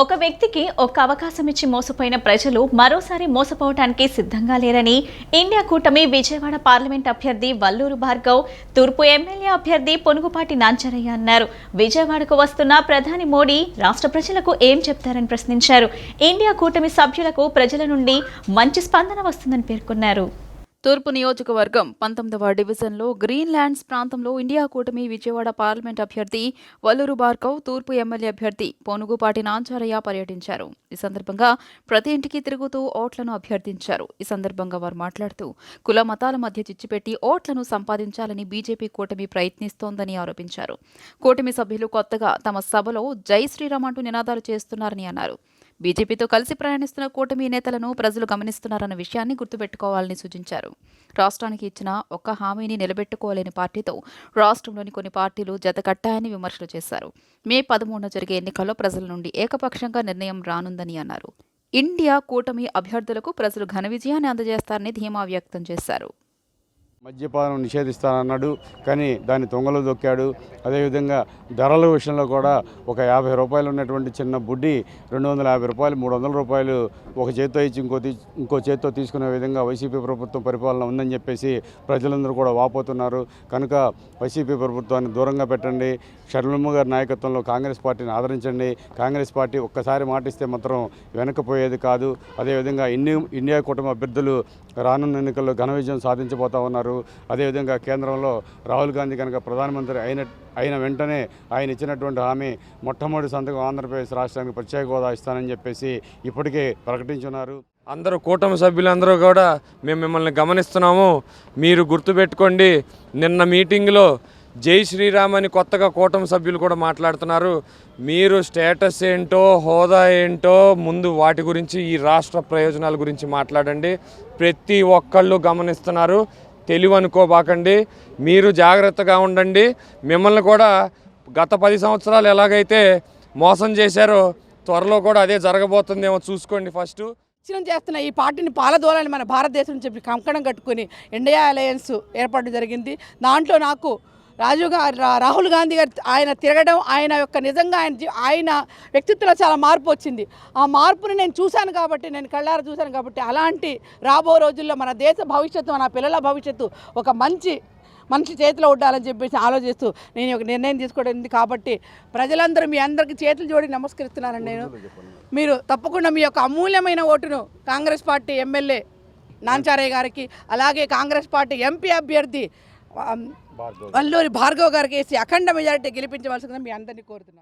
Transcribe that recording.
ఒక వ్యక్తికి ఒక్క అవకాశం ఇచ్చి మోసపోయిన ప్రజలు మరోసారి మోసపోవటానికి సిద్ధంగా లేరని ఇండియా కూటమి విజయవాడ పార్లమెంట్ అభ్యర్థి వల్లూరు భార్గవ్ తూర్పు ఎమ్మెల్యే అభ్యర్థి పొనుగుపాటి నాంచరయ్య అన్నారు. విజయవాడకు వస్తున్న ప్రధాని మోడీ రాష్ట్ర ప్రజలకు ఏం చెప్తారని ప్రశ్నించారు. ఇండియా కూటమి సభ్యులకు ప్రజల నుండి మంచి స్పందన వస్తుందని పేర్కొన్నారు. తూర్పు నియోజకవర్గం పంతొమ్మిదవ డివిజన్లో గ్రీన్ ల్యాండ్స్ ప్రాంతంలో ఇండియా కూటమి విజయవాడ పార్లమెంట్ అభ్యర్థి వల్లూరు భార్గవ్ తూర్పు ఎమ్మెల్యే అభ్యర్థి పోనుగుపాటి నాంచారయ్య పర్యటించారు. ఈ సందర్భంగా ప్రతి ఇంటికి తిరుగుతూ ఓట్లను అభ్యర్థించారు. ఈ సందర్భంగా వారు మాట్లాడుతూ కుల మతాల మధ్య చిచ్చుపెట్టి ఓట్లను సంపాదించాలని బీజేపీ కూటమి ప్రయత్నిస్తోందని ఆరోపించారు. కూటమి సభ్యులు కొత్తగా తమ సభలో జై శ్రీరామ్ అంటూ నినాదాలు చేస్తున్నారని అన్నారు. బీజేపీతో కలిసి ప్రయాణిస్తున్న కూటమి నేతలను ప్రజలు గమనిస్తున్నారన్న విషయాన్ని గుర్తుపెట్టుకోవాలని సూచించారు. రాష్ట్రానికి ఇచ్చిన ఒక్క హామీని నిలబెట్టుకోలేని పార్టీతో రాష్ట్రంలోని కొన్ని పార్టీలు జతకట్టాయని విమర్శలు చేశారు. మే పదమూడున జరిగే ఎన్నికల్లో ప్రజల నుండి ఏకపక్షంగా నిర్ణయం రానుందని అన్నారు. ఇండియా కూటమి అభ్యర్థులకు ప్రజలు ఘన విజయాన్ని అందజేస్తారని ధీమా వ్యక్తం చేశారు. మద్యపానం నిషేధిస్తానన్నాడు. కానీ దాన్ని తొంగలో దొక్కాడు. అదేవిధంగా ధరల విషయంలో కూడా ఒక యాభై రూపాయలు ఉన్నటువంటి చిన్న బుడ్డి రెండు వందల యాభై రూపాయలు మూడు వందల రూపాయలు ఒక చేత్తో ఇచ్చి ఇంకో ఇంకో చేత్తో తీసుకునే విధంగా వైసీపీ ప్రభుత్వం పరిపాలన ఉందని చెప్పేసి ప్రజలందరూ కూడా వాపోతున్నారు. కనుక వైసీపీ ప్రభుత్వాన్ని దూరంగా పెట్టండి. షర్మిలమ్మ గారి నాయకత్వంలో కాంగ్రెస్ పార్టీని ఆదరించండి. కాంగ్రెస్ పార్టీ ఒక్కసారి మాటిస్తే మాత్రం వెనకపోయేది కాదు. అదేవిధంగా ఇండియా ఇండియా కుటుంబ అభ్యర్థులు రానున్న ఎన్నికల్లో ఘన విజయం సాధించబోతా ఉన్నారు. అదేవిధంగా కేంద్రంలో రాహుల్ గాంధీ కనుక ప్రధానమంత్రి అయిన అయిన వెంటనే ఆయన ఇచ్చినటువంటి హామీ మొట్టమొదటి సంతకం ఆంధ్రప్రదేశ్ రాష్ట్రానికి ప్రత్యేక హోదా ఇస్తానని చెప్పేసి ఇప్పటికే ప్రకటించున్నారు. అందరూ కూటమి సభ్యులందరూ కూడా మేము మిమ్మల్ని గమనిస్తున్నాము. మీరు గుర్తుపెట్టుకోండి నిన్న మీటింగ్లో జై శ్రీరామ్ అని కొత్తగా కూటమి సభ్యులు కూడా మాట్లాడుతున్నారు. మీరు స్టేటస్ ఏంటో హోదా ఏంటో ముందు వాటి గురించి ఈ రాష్ట్ర ప్రయోజనాల గురించి మాట్లాడండి. ప్రతి ఒక్కళ్ళు గమనిస్తున్నారు. తెలివి అనుకోబాకండి మీరు జాగ్రత్తగా ఉండండి. మిమ్మల్ని కూడా గత పది సంవత్సరాలు ఎలాగైతే మోసం చేశారో త్వరలో కూడా అదే జరగబోతుందేమో చూసుకోండి ఫస్ట్. ప్రచురం చేస్తున్న ఈ పార్టీని పాలదోలని మన భారతదేశం చెప్పి కంకణం కట్టుకుని ఇండియా అలయన్స్ ఏర్పాటు జరిగింది. దాంట్లో నాకు రాజీవ్ రాహుల్ గాంధీ గారు ఆయన తిరగడం ఆయన యొక్క నిజంగా ఆయన ఆయన వ్యక్తిత్వంలో చాలా మార్పు వచ్చింది. ఆ మార్పుని నేను చూశాను కాబట్టి నేను కళ్ళారా చూశాను కాబట్టి అలాంటి రాబో రోజుల్లో మన దేశ భవిష్యత్తు మన పిల్లల భవిష్యత్తు ఒక మంచి మనిషి చేతిలో ఉండాలని చెప్పేసి ఆలోచిస్తూ నేను ఒక నిర్ణయం తీసుకోవడం కాబట్టి ప్రజలందరూ మీ అందరికీ చేతులు జోడి నమస్కరిస్తున్నానండి నేను. మీరు తప్పకుండా మీ యొక్క అమూల్యమైన ఓటును కాంగ్రెస్ పార్టీ ఎమ్మెల్యే నాంచారయ్య గారికి అలాగే కాంగ్రెస్ పార్టీ ఎంపీ అభ్యర్థి ఆ, వల్లూరి భార్గవ్ గారికి వేసి అఖండ మెజారిటీ గెలిపించవలసిందని మీ అందరినీ కోరుతున్నాను.